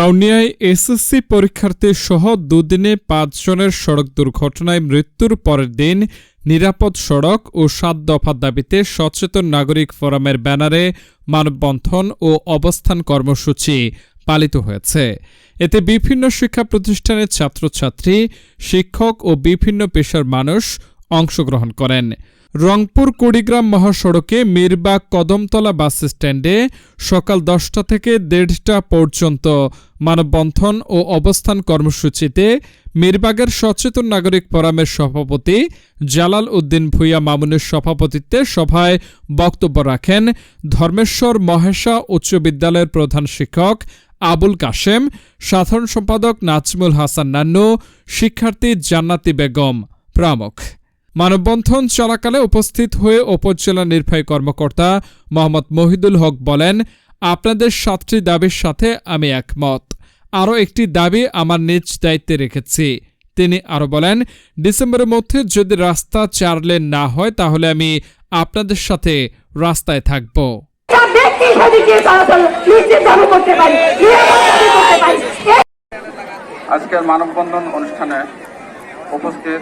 কাউনিয়ায় SSC পরীক্ষার্থী সহ দুদিনে পাঁচজনের সড়ক দুর্ঘটনায় মৃত্যুর পরের দিন নিরাপদ সড়ক ও সাত দফা দাবিতে সচেতন নাগরিক ফোরামের ব্যানারে মানববন্ধন ও অবস্থান কর্মসূচি পালিত হয়েছে। এতে বিভিন্ন শিক্ষা প্রতিষ্ঠানের ছাত্রছাত্রী, শিক্ষক ও বিভিন্ন পেশার মানুষ অংশগ্রহণ করেন। রংপুর কুড়িগ্রাম মহাসড়কে মিরবাগ কদমতলা বাস স্ট্যান্ডে সকাল দশটা থেকে দেড়টা পর্যন্ত মানববন্ধন ও অবস্থান কর্মসূচিতে মিরবাগের সচেতন নাগরিক ফোরামের সভাপতি জালাল উদ্দিন ভূঁইয়া মামুনের সভাপতিত্বে সভায় বক্তব্য রাখেন ধর্মেশ্বর মহেশা উচ্চ বিদ্যালয়ের প্রধান শিক্ষক আবুল কাশেম, সাধারণ সম্পাদক নাজমুল হাসান নান্নু, শিক্ষার্থী জান্নাতি বেগম প্রমুখ। মানববন্ধন চলাকালে উপস্থিত হয়ে উপজেলা নির্বাহী কর্মকর্তা মোহাম্মদ মহিদুল হক বলেন আপনাদের সাতটি দাবির সাথে আমি একমত। আরও একটি দাবি আমার নিজ দায়িত্বে রেখেছি। তিনি আরও বলেন ডিসেম্বরের মধ্যে যদি রাস্তা চার লেন না হয় তাহলে আমি আপনাদের সাথে রাস্তায় থাকব। আজকের মানববন্ধন অনুষ্ঠানে উপস্থিত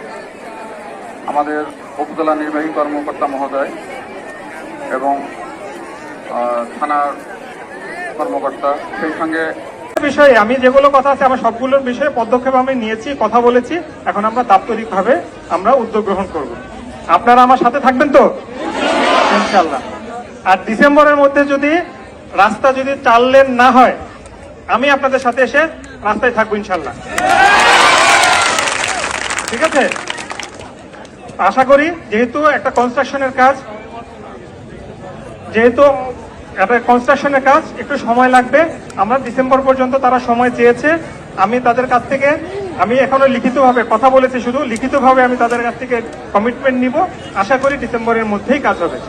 আমাদের উপজেলা নির্বাহী কর্মকর্তা মহোদয় এবং থানার কর্মকর্তা। সেই সঙ্গে বিষয়ে আমি যেগুলো কথা আছে, আমার সবগুলোর বিষয়ে পদক্ষেপ আমি নিয়েছি, কথা বলেছি। এখন আমরা দাপ্তরিকভাবে আমরা উদ্যোগ গ্রহণ করব। আপনারা আমার সাথে থাকবেন তো? ইনশাল্লাহ আর ডিসেম্বরের মধ্যে যদি রাস্তা যদি চার লেন না হয়, আমি আপনাদের সাথে এসে রাস্তায় থাকব ইনশাল্লাহ ঠিক আছে? আশা করি যেহেতু একটা কনস্ট্রাকশনের কাজ, যেহেতু একটা কনস্ট্রাকশনের কাজ, একটু সময় লাগবে। আমরা ডিসেম্বর পর্যন্ত তারা সময় চেয়েছে। আমি তাদের কাছ থেকে, আমি এখনও লিখিতভাবে কথা বলেছি শুধু, লিখিতভাবে আমি তাদের কাছ থেকে কমিটমেন্ট নিব। আশা করি ডিসেম্বরের মধ্যেই কাজ হবে।